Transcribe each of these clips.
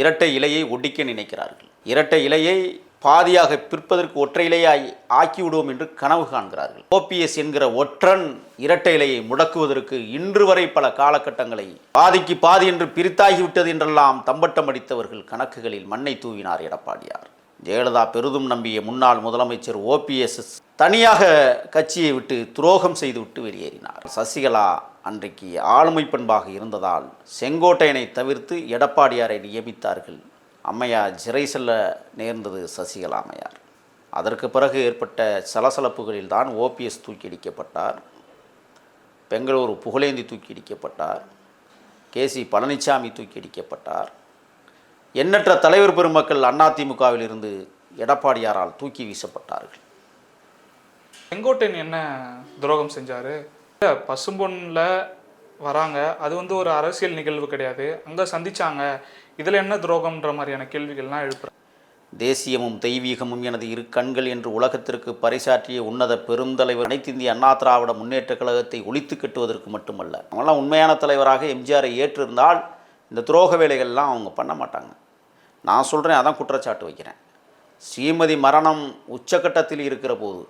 இரட்டை இலையை ஒடிக்க நினைக்கிறார்கள். இரட்டை இலையை பாதியாக பிற்பதற்கு ஒற்றை இலையாய் ஆக்கிவிடுவோம் என்று கனவு காண்கிறார்கள். ஓபிஎஸ் என்கிற ஒற்றன் இரட்டை இலையை முடக்குவதற்கு இன்று வரை பல காலகட்டங்களை பாதிக்கு பாதி என்று பிரித்தாகிவிட்டது என்றெல்லாம் தம்பட்டம் அடித்தவர்கள் கணக்குகளில் மண்ணை தூவினார் எடப்பாடியார். ஜெயலலிதா பெரிதும் நம்பிய முன்னாள் முதலமைச்சர் ஓபிஎஸ் தனியாக கட்சியை விட்டு துரோகம் செய்துவிட்டு வெளியேறினார். சசிகலா அன்றைக்கு ஆளுமை பண்பாக இருந்ததால் செங்கோட்டையனை தவிர்த்து எடப்பாடியாரை நியமித்தார்கள். அம்மையார் சிறை செல்ல நேர்ந்தது சசிகலா அம்மையார். அதற்கு பிறகு ஏற்பட்ட சலசலப்புகளில் தான் ஓபிஎஸ் தூக்கியடிக்கப்பட்டார் பெங்களூரு புகழேந்தி தூக்கியடிக்கப்பட்டார் கே சி பழனிசாமி தூக்கியடிக்கப்பட்டார் எண்ணற்ற தலைவர் பெருமக்கள் அதிமுகவில் இருந்து எடப்பாடியாரால் தூக்கி வீசப்பட்டார்கள். செங்கோட்டையன் என்ன துரோகம் செஞ்சாரு? பசும்பொன்னில் வராங்க அது வந்து ஒரு அரசியல் நிகழ்வு கிடையாது. அங்கே சந்திச்சாங்க இதில் என்ன துரோகம்ன்ற மாதிரியான கேள்விகள்லாம் எழுப்புறாங்க தேசியமும் தெய்வீகமும் எனது இரு கண்கள் என்று உலகத்திற்கு பறைசாற்றிய உன்னத பெருந்தலைவர் அனைத்திந்திய அண்ணா திராவிட முன்னேற்றக் கழகத்தை ஒழித்து கட்டுவதற்கு மட்டுமல்ல அவங்களாம் உண்மையான தலைவராக எம்ஜிஆரை ஏற்றிருந்தால் இந்த துரோக வேலைகள்லாம் அவங்க பண்ண மாட்டாங்க. நான் சொல்கிறேன் அதான் குற்றச்சாட்டு வைக்கிறேன். ஸ்ரீமதி மரணம் உச்சக்கட்டத்தில் இருக்கிற போது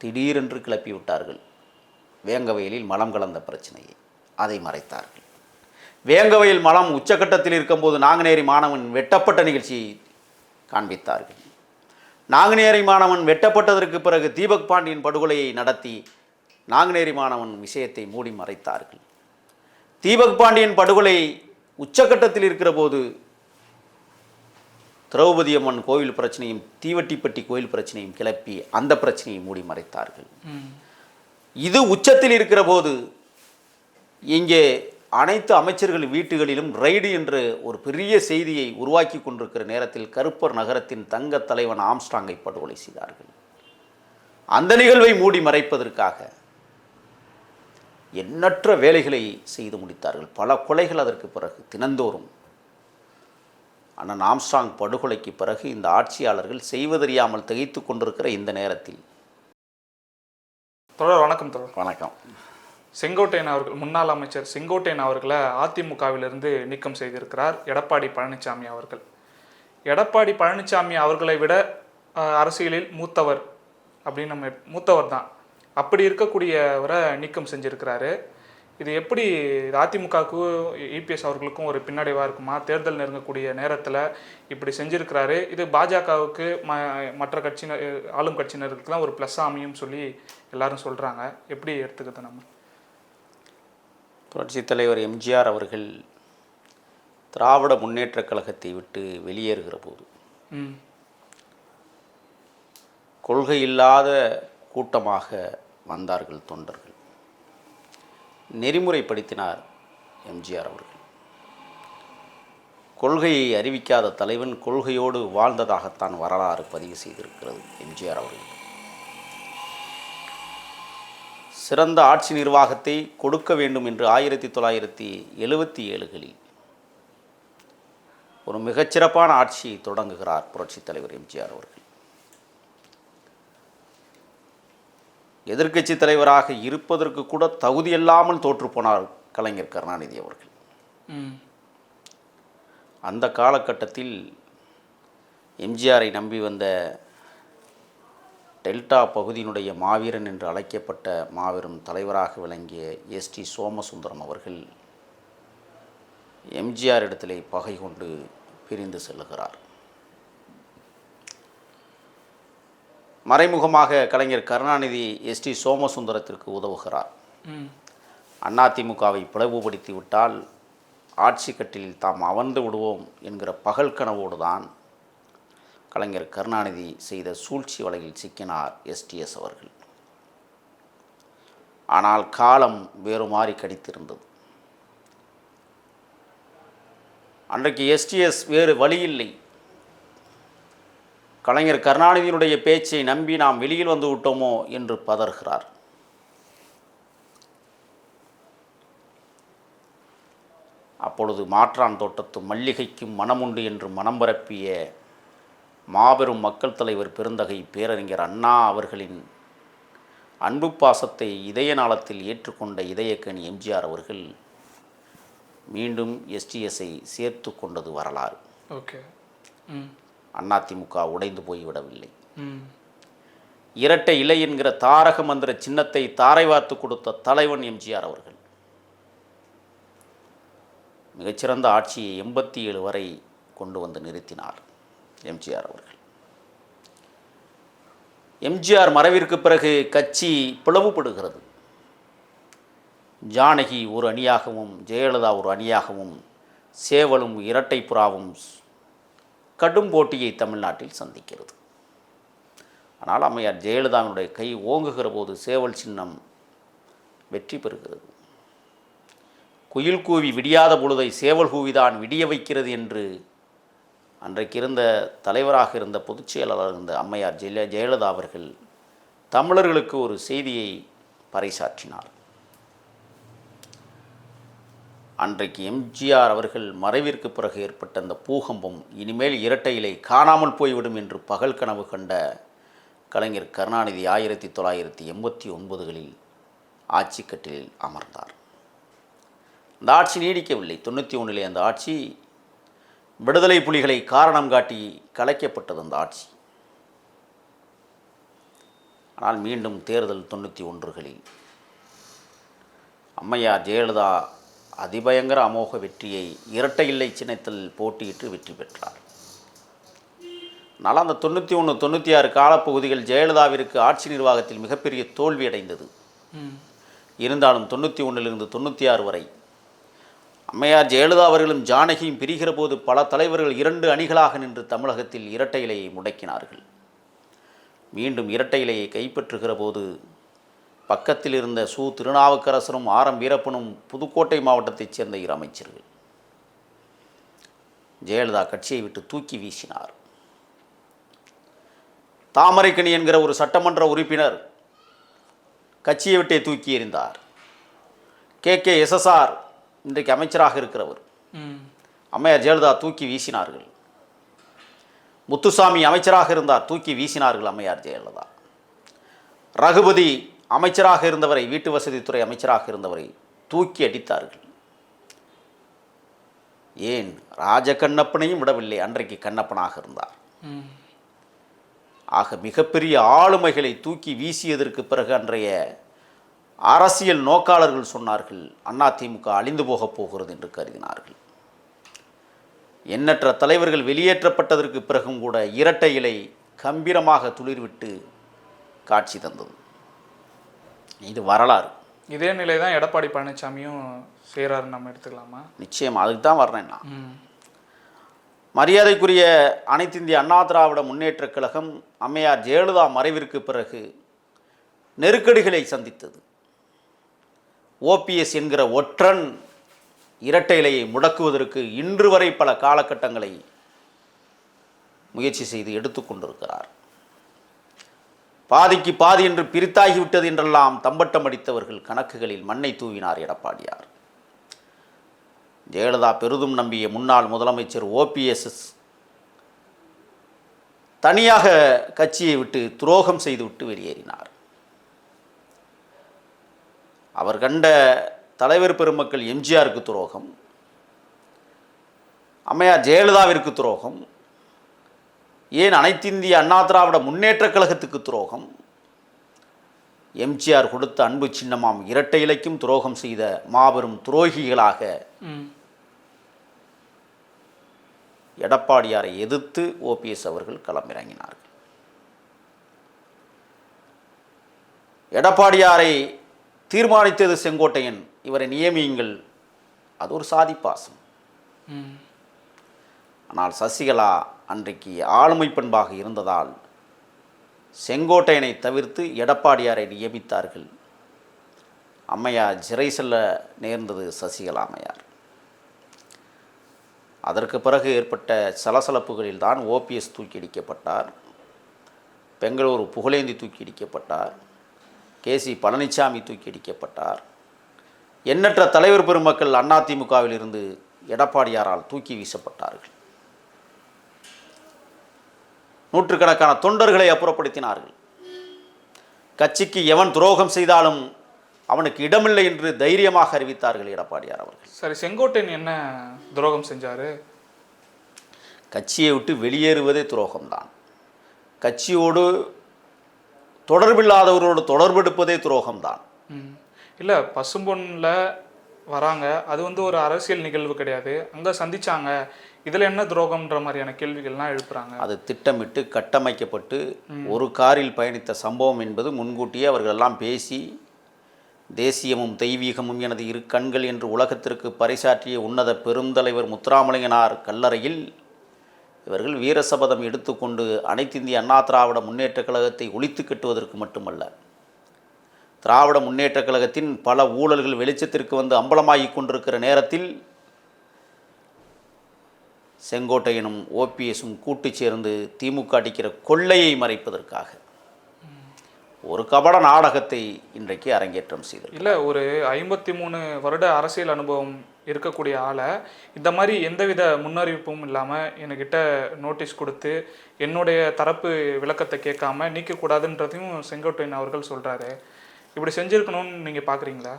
திடீரென்று கிளப்பி விட்டார்கள். வேங்கவயலில் மலம் கலந்த பிரச்சனையை. அதை மறைத்தார்கள். வேங்கவயல் மலம் உச்சக்கட்டத்தில் இருக்கும்போது நாங்குநேரி மாணவன் வெட்டப்பட்ட நிகழ்ச்சியை காண்பித்தார்கள். நாங்குநேரி மாணவன் வெட்டப்பட்டதற்கு பிறகு தீபக் பாண்டியன் படுகொலையை நடத்தி நாங்குநேரி மாணவன் விஷயத்தை மூடி மறைத்தார்கள். தீபக் பாண்டியன் படுகொலை உச்சக்கட்டத்தில் இருக்கிற போது திரௌபதி அம்மன் கோவில் பிரச்சனையும் தீவட்டிப்பட்டி கோயில் பிரச்சனையும் கிளப்பி அந்த பிரச்சனையை மூடி மறைத்தார்கள். இது உச்சத்தில் இருக்கிற போது இங்கே அனைத்து அமைச்சர்கள் வீட்டுகளிலும் ரைடு என்ற ஒரு பெரிய செய்தியை உருவாக்கி கொண்டிருக்கிற நேரத்தில் கருப்பர் நகரத்தின் தங்க தலைவன் ஆம்ஸ்டாங்கை படுகொலை செய்தார்கள். அந்த நிகழ்வை மூடி மறைப்பதற்காக எண்ணற்ற வேலைகளை செய்து முடித்தார்கள். பல கொலைகள் அதற்கு பிறகு தினந்தோறும் அண்ணன் ஆம்ஸ்டாங் படுகொலைக்கு பிறகு இந்த ஆட்சியாளர்கள் செய்வதறியாமல் திகைத்து கொண்டிருக்கிற இந்த நேரத்தில். தொடர் வணக்கம் தொடர் வணக்கம். செங்கோட்டையன் அவர்கள் முன்னாள் அமைச்சர் செங்கோட்டையன் அவர்களை அதிமுகவிலிருந்து நீக்கம் செய்திருக்கிறார் எடப்பாடி பழனிசாமி அவர்கள். எடப்பாடி பழனிசாமி அவர்களை விட அரசியலில் மூத்தவர் அப்படின்னு நம்ம மூத்தவர் தான். அப்படி இருக்கக்கூடியவரை நீக்கம் செஞ்சிருக்கிறாரு. இது எப்படி அதிமுகவுக்கும் இபிஎஸ் அவர்களுக்கும் ஒரு பின்னடைவாக இருக்குமா தேர்தல் நெருங்கக்கூடிய நேரத்தில் இப்படி செஞ்சுருக்கிறாரு இது பாஜகவுக்கு ம மற்ற கட்சியினர் ஆளும் கட்சியினருக்குலாம் ஒரு ப்ளஸ் அமையும் சொல்லி எல்லாரும் சொல்கிறாங்க எப்படி எடுத்துக்கிறது நம்ம புரட்சித் தலைவர் எம்ஜிஆர் அவர்கள் திராவிட முன்னேற்றக் கழகத்தை விட்டு வெளியேறுகிற போது கொள்கை இல்லாத கூட்டமாக வந்தார்கள் தொண்டர்கள் நெறிமுறைப்படுத்தினார் எம்ஜிஆர் அவர்கள். கொள்கையை அறிவிக்காத தலைவன் கொள்கையோடு வாழ்ந்ததாகத்தான் வரலாறு பதிவு செய்திருக்கிறது எம்ஜிஆர் அவர்கள். சிறந்த ஆட்சி நிர்வாகத்தை கொடுக்க வேண்டும் என்று ஆயிரத்தி தொள்ளாயிரத்தி எழுபத்தி ஏழுகளில் ஒரு மிகச்சிறப்பான ஆட்சியை தொடங்குகிறார் புரட்சித் தலைவர் எம்ஜிஆர் அவர்கள். எதிர்க்கட்சி தலைவராக இருப்பதற்கு கூட தகுதியில்லாமல் தோற்றுப்போனார் கலைஞர் கருணாநிதி அவர்கள். அந்த காலகட்டத்தில் எம்ஜிஆரை நம்பி வந்த டெல்டா பகுதியினுடைய மாவீரன் என்று அழைக்கப்பட்ட மாபெரும் தலைவராக விளங்கிய எஸ்டி சோமசுந்தரம் அவர்கள் எம்ஜிஆர் இடத்திலே பகை கொண்டு பிரிந்து செல்லுகிறார். மறைமுகமாக கலைஞர் கருணாநிதி எஸ்டி சோமசுந்தரத்திற்கு உதவுகிறார். அதிமுகவை பிளவுபடுத்தி விட்டால் ஆட்சி கட்டிலில் தாம் அமர்ந்து விடுவோம் என்கிற பகல் கனவோடு தான் கலைஞர் கருணாநிதி செய்த சூழ்ச்சி வலையில் சிக்கினார் எஸ்டிஎஸ் அவர்கள். ஆனால் காலம் வேறு மாறி கடித்திருந்தது அன்றைக்கு எஸ்டிஎஸ் வேறு வழியில்லை கலைஞர் கருணாநிதியினுடைய பேச்சை நம்பி நாம் வெளியில் வந்து விட்டோமோ என்று பதறுகிறார். அப்பொழுது மாற்றான் தோட்டத்து மல்லிகைக்கும் மனமுண்டு என்று மனம் பரப்பிய மாபெரும் மக்கள் தலைவர் பெருந்தகை பேரறிஞர் அண்ணா அவர்களின் அன்பு பாசத்தை இதய நாளத்தில் ஏற்றுக்கொண்ட இதயக்கணி எம்ஜிஆர் அவர்கள் மீண்டும் எஸ்டிஎஸ்ஐ சேர்த்து கொண்டது வரலாறு. ஓகே. அதிமுக உடைந்து போய்விடவில்லை இரட்டை இலை என்கிற தாரக மந்திர சின்னத்தை தாரை வார்த்து கொடுத்த தலைவன் எம்ஜிஆர் அவர்கள். மிகச்சிறந்த ஆட்சியை எண்பத்தி ஏழு வரை கொண்டு வந்து நிறுத்தினார் எம்ஜிஆர் அவர்கள். எம்ஜிஆர் மறைவிற்கு பிறகு கட்சி பிளவுபடுகிறது. ஜானகி ஒரு அணியாகவும் ஜெயலலிதா ஒரு அணியாகவும் சேவலும் இரட்டை புறாவும் கடும் போட்டியை தமிழ்நாட்டில் சந்திக்கிறது. ஆனால் அம்மையார் ஜெயலலிதாவினுடைய கை ஓங்குகிற போது சேவல் சின்னம் வெற்றி பெறுகிறது. குயில் கூவி விடியாத பொழுதை சேவல் கூவிதான் விடிய வைக்கிறது என்று அன்றைக்கு இருந்த தலைவராக இருந்த பொதுச் செயலாளர் இருந்த அம்மையார் ஜெய ஜெயலலிதா அவர்கள் தமிழர்களுக்கு ஒரு செய்தியை பறைசாற்றினார். அன்றைக்கு எம்ஜிஆர் அவர்கள் மறைவிற்கு பிறகு ஏற்பட்ட அந்த பூகம்பம் இனிமேல் இரட்டையிலே காணாமல் போய்விடும் என்று பகல் கனவு கண்ட கலைஞர் கருணாநிதி ஆயிரத்தி தொள்ளாயிரத்தி எண்பத்தி ஒன்பதுகளில் ஆட்சிக்கட்டிலில் அமர்ந்தார். அந்த ஆட்சி நீடிக்கவில்லை. தொண்ணூற்றி ஒன்றிலே அந்த ஆட்சி விடுதலை புலிகளை காரணம் காட்டி கலைக்கப்பட்டது அந்த ஆட்சி. ஆனால் மீண்டும் தேர்தல் தொண்ணூற்றி ஒன்றுகளில் அம்மையார் ஜெயலலிதா அதிபயங்கர அமோக வெற்றியை இரட்டை இல்லை சின்னத்தில் போட்டியிட்டு வெற்றி பெற்றார். ஆனால் அந்த தொண்ணூற்றி ஒன்று தொண்ணூற்றி ஆறு காலப்பகுதிகள் ஜெயலலிதாவிற்கு ஆட்சி நிர்வாகத்தில் மிகப்பெரிய தோல்வி அடைந்தது. இருந்தாலும் தொண்ணூற்றி ஒன்றிலிருந்து தொண்ணூற்றி ஆறு வரை அம்மையார் ஜெயலலிதா அவர்களும் ஜானகியும் பிரிகிற போது பல தலைவர்கள் இரண்டு அணிகளாக நின்று தமிழகத்தில் இரட்டை இலையை முடக்கினார்கள். மீண்டும் இரட்டை இலையை கைப்பற்றுகிற போது பக்கத்தில் இருந்த சு திருநாவுக்கரசரும் ஆர். எம். வீரப்பனும் புதுக்கோட்டை மாவட்டத்தைச் சேர்ந்த இரு அமைச்சர்கள். ஜெயலலிதா கட்சியை விட்டு தூக்கி வீசினார். தாமரைக்கணி என்கிற ஒரு சட்டமன்ற உறுப்பினர் கட்சியை விட்டே தூக்கி எறிந்தார். கே. கே. எஸ்எஸ்ஆர் இன்றைக்கு அமைச்சராக இருக்கிறவர். அம்மையார் ஜெயலலிதா தூக்கி வீசினார்கள். முத்துசாமி அமைச்சராக இருந்தார் தூக்கி வீசினார்கள் அம்மையார் ஜெயலலிதா. ரகுபதி அமைச்சராக இருந்தவரை வீட்டு வசதித்துறை அமைச்சராக இருந்தவரை தூக்கி அடித்தார்கள். ஏன்? ராஜ கண்ணப்பனையும் விடவில்லை. அன்றைக்கு கண்ணப்பனாக இருந்தார். ஆக மிகப்பெரிய ஆளுமைகளை தூக்கி வீசியதற்கு பிறகு அன்றைய அரசியல் நோக்காளர்கள் சொன்னார்கள் அதிமுக அழிந்து போகப் போகிறது என்று கருதினார்கள். எண்ணற்ற தலைவர்கள் வெளியேற்றப்பட்டதற்கு பிறகும் கூட இரட்டை இலை கம்பீரமாக துளிர்விட்டு காட்சி தந்தது. இது வரலாறு. இதே நிலை தான் எடப்பாடி பழனிசாமியும் செய்கிறாருன்னு நம்ம எடுத்துக்கலாமா? நிச்சயம் அதுக்கு தான் வர்றேன் நான். மரியாதைக்குரிய அனைத்து இந்திய அண்ணா திராவிட முன்னேற்றக் கழகம் அம்மையார் ஜெயலலிதா மறைவிற்கு பிறகு நெருக்கடிகளை சந்தித்தது. ஓபிஎஸ் என்கிற ஒற்றன் இரட்டை இலையை முடக்குவதற்கு இன்று வரை பல காலகட்டங்களை முயற்சி செய்து எடுத்துக்கொண்டிருக்கிறார் பாதிக்கு பாதி என்று பிரித்தாகிவிட்டது என்றெல்லாம் தம்பட்டம் அடித்தவர்கள் கணக்குகளில் மண்ணை தூவினார் எடப்பாடியார். ஜெயலலிதா பெரிதும் நம்பிய முன்னாள் முதலமைச்சர் ஓபிஎஸ்எஸ் தனியாக கட்சியை விட்டு துரோகம் செய்துவிட்டு வெளியேறினார். அவர் கண்ட தலைவர் பெருமக்கள் எம்ஜிஆருக்கு துரோகம் அம்மையார் ஜெயலலிதாவிற்கு துரோகம் ஏன் அனைத்திந்திய அண்ணா திராவிட முன்னேற்றக் கழகத்துக்கு துரோகம்? எம்ஜிஆர் கொடுத்த அன்பு சின்னமாம் இரட்டை இலைக்கும் துரோகம் செய்த மாபெரும் துரோகிகளாக எடப்பாடியாரை எதிர்த்து ஓபிஎஸ் அவர்கள் களமிறங்கினார்கள். எடப்பாடியாரை தீர்மானித்தது செங்கோட்டையன். இவரை நியமியுங்கள். அது ஒரு சாதி பாசம். ஆனால் சசிகலா அன்றைக்கு ஆளுமை பண்பாக இருந்ததால் செங்கோட்டையனை தவிர்த்து எடப்பாடியாரை நியமித்தார்கள். அம்மையார் சிறை செல்ல நேர்ந்தது சசிகலா அம்மையார். அதற்கு பிறகு ஏற்பட்ட சலசலப்புகளில் தான் ஓபிஎஸ் தூக்கியடிக்கப்பட்டார் பெங்களூரு புகழேந்தி தூக்கியடிக்கப்பட்டார் கேசி பழனிசாமி தூக்கியடிக்கப்பட்டார் எண்ணற்ற தலைவர் பெருமக்கள் அதிமுகவில் இருந்து எடப்பாடியாரால் தூக்கி வீசப்பட்டார்கள். நூற்றுக்கணக்கான தொண்டர்களை அப்புறப்படுத்தினார்கள். கட்சிக்கு எவன் துரோகம் செய்தாலும் அவனுக்கு இடமில்லை என்று தைரியமாக அறிவித்தார்கள் எடப்பாடியார் அவர்கள். சரி செங்கோட்டையன் என்ன துரோகம் செஞ்சாரு? கட்சியை விட்டு வெளியேறுவதே துரோகம்தான். கட்சியோடு தொடர்பில்லாதவரோடு தொடர்பெடுப்பதே துரோகம்தான். இல்ல பசும்பொன்னில் வராங்க. அது வந்து ஒரு அரசியல் நிகழ்வு கிடையாது. அங்க சந்திச்சாங்க. இதுல என்ன துரோகம்ன்ற மாதிரியான கேள்விகள்லாம் எழுப்புறாங்க. அது திட்டமிட்டு கட்டமைக்கப்பட்டு ஒரு காரில் பயணித்த சம்பவம் என்பது முன்கூட்டியே அவர்கள் எல்லாம் பேசி தேசியமும் தெய்வீகமும் எனது இரு கண்கள் என்று உலகத்திற்கு பறைசாற்றிய உன்னத பெருந்தலைவர் முத்துராமலிங்கனார் கல்லறையில் இவர்கள் வீரசபதம் எடுத்துக்கொண்டு அனைத்திந்திய அண்ணா திராவிட முன்னேற்றக் கழகத்தை ஒழித்து கட்டுவதற்கு மட்டுமல்ல திராவிட முன்னேற்றக் கழகத்தின் பல ஊழல்கள் வெளிச்சத்திற்கு வந்து அம்பலமாகிக் கொண்டிருக்கிற நேரத்தில் செங்கோட்டையனும் ஓபிஎஸும் கூட்டு சேர்ந்து திமுக அடிக்கிற கொள்ளையை மறைப்பதற்காக ஒரு கபட நாடகத்தை இன்றைக்கு அரங்கேற்றம் செய்தது இல்லை ஒரு ஐம்பத்தி மூணு வருட அரசியல் அனுபவம் இருக்கக்கூடிய ஆளை இந்த மாதிரி எந்தவித முன்னறிவிப்பும் இல்லாமல் என்கிட்ட நோட்டீஸ் கொடுத்து என்னுடைய தரப்பு விளக்கத்தை கேட்காம நீக்கக்கூடாதுன்றதையும் செங்கோட்டையன் அவர்கள் சொல்கிறாரு இப்படி செஞ்சிருக்கணும்னு நீங்க பாக்குறீங்களா?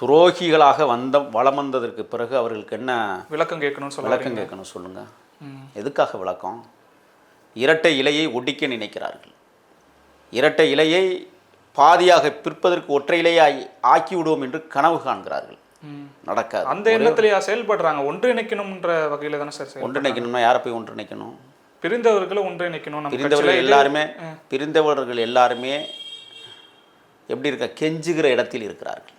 துரோகிகளாக வந்த வலம் வந்ததற்கு பிறகு அவர்களுக்கு என்ன விளக்கம் கேட்கணும்னு சொல்ல விளக்கம் கேட்கணும் சொல்லுங்க. ம். எதுக்காக விளக்கம்? இரட்டை இலையை ஒடிக்க நினைக்கிறார்கள். இரட்டை இலையை பாதியாக பிற்பதற்கு ஒற்றை இலையாய் ஆக்கி விடுவோம் என்று கனவு காண்கிறார்கள். நடக்காது. அந்த எண்ணத்திலேயா செயல்படுறாங்க? ஒன்றிணைக்கணும்ன்ற வகையில தானே சார் ஒன்றிணைக்கணும்னா யாரை போய் ஒன்றிணைக்கணும்? பிரிந்தவர்களை ஒன்றிணைக்கணும் பிரிந்தவர்கள் எல்லாருமே பிரிந்தவர்கள் எல்லாருமே எப்படி இருக்க? கெஞ்சுகிற இடத்தில் இருக்கிறார்கள்.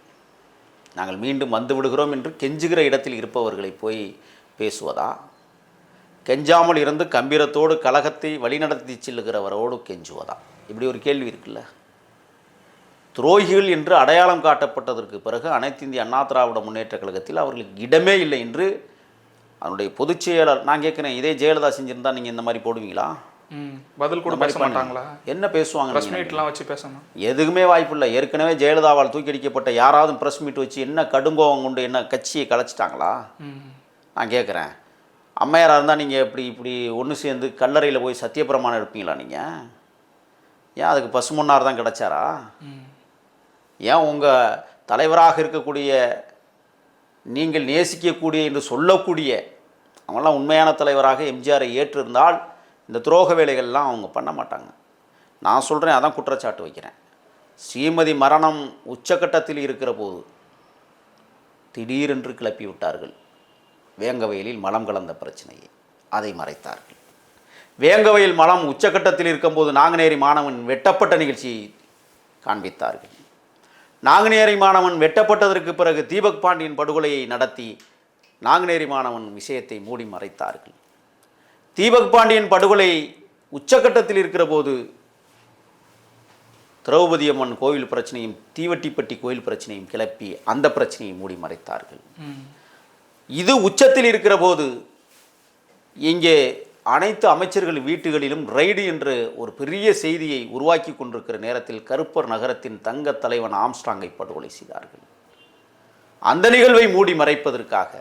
நாங்கள் மீண்டும் வந்து விடுகிறோம் என்று கெஞ்சுகிற இடத்தில் இருப்பவர்களை போய் பேசுவதா? கெஞ்சாமல் இருந்து கம்பீரத்தோடு கழகத்தை வழிநடத்தி செல்லுகிறவரோடு கெஞ்சுவதா? இப்படி ஒரு கேள்வி இருக்குல்ல. துரோகிகள் என்று அடையாளம் காட்டப்பட்டதற்கு பிறகு அனைத்து இந்திய அண்ணா திராவிட முன்னேற்ற கழகத்தில் அவர்களுக்கு இடமே இல்லை என்று அதனுடைய பொதுச் செயலர் நான் கேட்குறேன் இதே ஜெயலலிதா செஞ்சுருந்தா நீங்கள் இந்த மாதிரி போடுவீங்களா? பதில் கூட பேச மாட்டாங்களா என்ன பேசுவாங்க பிரஸ்? மீட்லாம் வச்சு பேசணும் எதுக்குமே வாய்ப்பில்லை ஏற்கனவே ஜெயலலிதாவால் தூக்கியடிக்கப்பட்ட யாராவது ப்ரெஸ் மீட் வச்சு என்ன கடுங்கோவம் கொண்டு என்ன கட்சியை கலைச்சிட்டாங்களா. நான் கேட்குறேன் அம்மையாராக இருந்தால் நீங்கள் இப்படி இப்படி ஒன்று சேர்ந்து கல்லறையில் போய் சத்தியப்பிரமாணம் எடுப்பீங்களா நீங்கள் ஏன் அதுக்கு பசுமன்னார் தான் கிடைச்சாரா. ஏன் உங்கள் தலைவராக இருக்கக்கூடிய நீங்கள் நேசிக்கக்கூடிய என்று சொல்லக்கூடிய அவங்களாம் உண்மையான தலைவராக எம்ஜிஆரை ஏற்றிருந்தால் இந்த துரோக வேலைகள்லாம் அவங்க பண்ண மாட்டாங்க. நான் சொல்கிறேன் அதான் குற்றச்சாட்டு வைக்கிறேன். ஸ்ரீமதி மரணம் உச்சக்கட்டத்தில் இருக்கிற போது திடீரென்று கிளப்பி விட்டார்கள். வேங்கவயலில் மலம் கலந்த பிரச்சனையை. அதை மறைத்தார்கள். வேங்கவயல் மலம் உச்சக்கட்டத்தில் இருக்கும்போது நாங்குநேரி மாணவன் வெட்டப்பட்ட நிகழ்ச்சியை காண்பித்தார்கள். நாங்குநேரி மாணவன் வெட்டப்பட்டதற்கு பிறகு தீபக் பாண்டியன் படுகொலையை நடத்தி நாங்குநேரி மாணவன் விஷயத்தை மூடி மறைத்தார்கள். தீபக் பாண்டியன் படுகொலை உச்சக்கட்டத்தில் இருக்கிற போது திரௌபதி அம்மன் கோவில் பிரச்சனையும் தீவட்டிப்பட்டி கோயில் பிரச்சனையும் கிளப்பி அந்த பிரச்சனையை மூடி மறைத்தார்கள். இது உச்சத்தில் இருக்கிற போது இங்கே அனைத்து அமைச்சர்கள் வீட்டுகளிலும் ரைடு என்ற ஒரு பெரிய செய்தியை உருவாக்கி கொண்டிருக்கிற நேரத்தில் கருப்பர் நகரத்தின் தங்க தலைவன் ஆம்ஸ்டாங்கை படுகொலை செய்தார்கள். அந்த நிகழ்வை மூடி மறைப்பதற்காக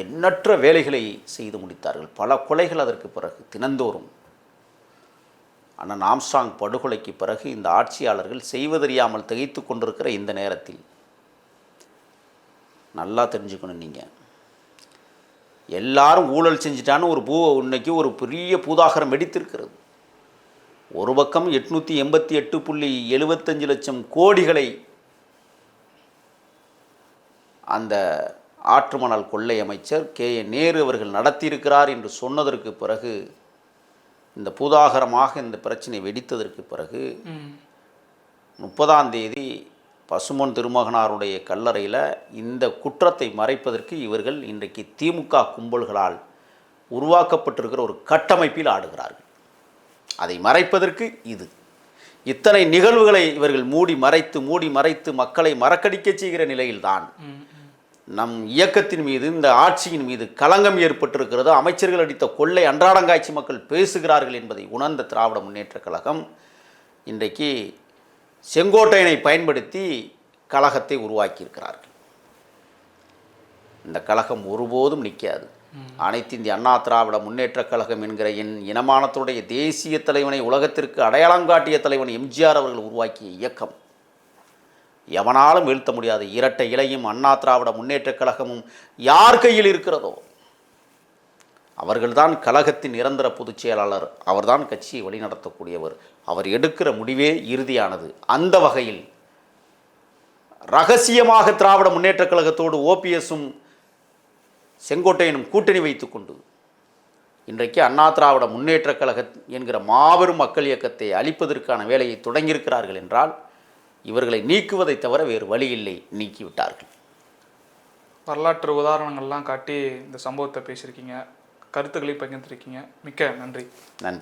எண்ணற்ற வேலைகளை செய்து முடித்தார்கள். பல கொலைகள் அதற்கு பிறகு தினந்தோறும். அண்ணன் ஆம்ஸ்டாங் படுகொலைக்கு பிறகு இந்த ஆட்சியாளர்கள் செய்வதறியாமல் திகைத்து கொண்டிருக்கிற இந்த நேரத்தில் நல்லா தெரிஞ்சுக்கணும் நீங்கள் எல்லாரும் ஊழல் செஞ்சிட்டான்னு ஒரு பூ இன்னைக்கு ஒரு பெரிய பூதாகரம் வெடித்திருக்கிறது. ஒரு பக்கம் எட்நூற்றி எண்பத்தி எட்டு புள்ளி எழுபத்தஞ்சு லட்சம் கோடிகளை அந்த ஆற்றுமணல் கொள்ளை அமைச்சர் கே ஏ நேரு அவர்கள் நடத்தியிருக்கிறார் என்று சொன்னதற்கு பிறகு இந்த பூதாகரமாக இந்த பிரச்சனை வெடித்ததற்கு பிறகு. முப்பதாம் தேதி பசுமன் திருமகனாருடைய கல்லறையில் இந்த குற்றத்தை மறைப்பதற்கு இவர்கள் இன்றைக்கு திமுக கும்பல்களால் உருவாக்கப்பட்டிருக்கிற ஒரு கட்டமைப்பில் ஆடுகிறார்கள் அதை மறைப்பதற்கு இது இத்தனை நிகழ்வுகளை இவர்கள் மூடி மறைத்து மூடி மறைத்து மக்களை மறக்கடிக்கச் செய்கிற நிலையில்தான். நம் இயக்கத்தின் மீது இந்த ஆட்சியின் மீது களங்கம் ஏற்பட்டிருக்கிறது அமைச்சர்கள் அடித்த கொள்ளை அன்றாடங்காட்சி மக்கள் பேசுகிறார்கள் என்பதை உணர்ந்த திராவிட முன்னேற்ற கழகம் இன்றைக்கு செங்கோட்டையனை பயன்படுத்தி கழகத்தை உருவாக்கியிருக்கிறார்கள். இந்த கழகம் ஒருபோதும் நிற்காது. அனைத்து இந்திய அண்ணா திராவிட முன்னேற்றக் கழகம் என்கிற என் இனமானத்துடைய தேசிய தலைவனை உலகத்திற்கு அடையாளம் காட்டிய தலைவன் எம்ஜிஆர் அவர்கள் உருவாக்கிய இயக்கம். எவனாலும் வீழ்த்த முடியாது. இரட்டை இலையும் அண்ணா திராவிட முன்னேற்றக் கழகமும் யார் கையில் இருக்கிறதோ? அவர்கள்தான் கழகத்தின் நிரந்தர பொதுச் செயலாளர். அவர்தான் கட்சியை வழிநடத்தக்கூடியவர். அவர் எடுக்கிற முடிவே இறுதியானது. அந்த வகையில் ரகசியமாக திராவிட முன்னேற்றக் கழகத்தோடு ஓபிஎஸும் செங்கோட்டையனும் கூட்டணி வைத்துக்கொண்டு இன்றைக்கு அண்ணா திராவிட முன்னேற்றக் கழக என்கிற மாபெரும் மக்கள் இயக்கத்தை அழிப்பதற்கான வேலையை தொடங்கியிருக்கிறார்கள் என்றால் இவர்களை நீக்குவதை தவிர வேறு வழி இல்லை நீக்கிவிட்டார்கள். வரலாற்று உதாரணங்கள்லாம் காட்டி இந்த சம்பவத்தை பேசியிருக்கீங்க. கருத்துக்களை பகிர்ந்திருக்கீங்க. மிக்க நன்றி. நன்றி.